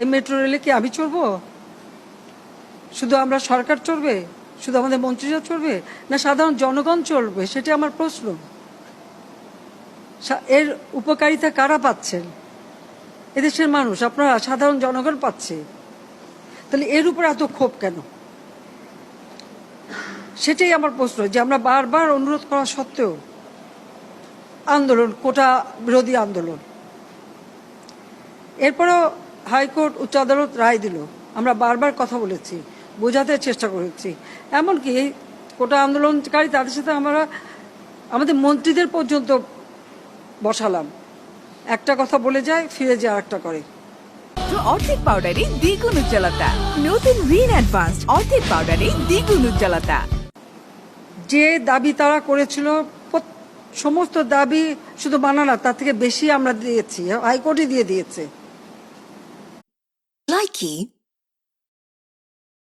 এই মেট্রো রেলে কি আমি চড়বো? শুধু আমরা সরকার চড়বে? শুধু আমাদের মন্ত্রীরা চড়বে? না সাধারণ জনগণ চড়বে? সেটা আমার প্রশ্ন। এর উপকারিতা কারা পাচ্ছেন? এদেশের মানুষ, আপনারা সাধারণ জনগণ পাচ্ছে। তাহলে এর উপর এত ক্ষোভ কেন? সেটাই আমার প্রশ্ন, যে আমরা বারবার অনুরোধ করা সত্ত্বেও আন্দোলন, কোটা বিরোধী আন্দোলন। এরপরেও হাইকোর্ট উচ্চ আদালত রায় দিল। আমরা বারবার কথা বলেছি বোঝাতে চেষ্টা করেছি। এমনকি কোটা আন্দোলনকারী তাদের সাথে আমরা আমাদের মন্ত্রীদের পর্যন্ত বসালাম। একটা কথা বলে যায় ফিরে যায় আরেকটা করে। অর্ধেক পাউডারে দ্বিগুণ উজ্জ্বলতা। নতুন রিন অ্যাডভান্সড অর্ধেক পাউডারে দ্বিগুণ উজ্জ্বলতা। যে দাবি তারা করেছিল সমস্ত দাবি শুধু মানা না তার থেকে বেশি আমরা দিয়েছি হাইকোর্টই দিয়ে দিয়েছে। Nike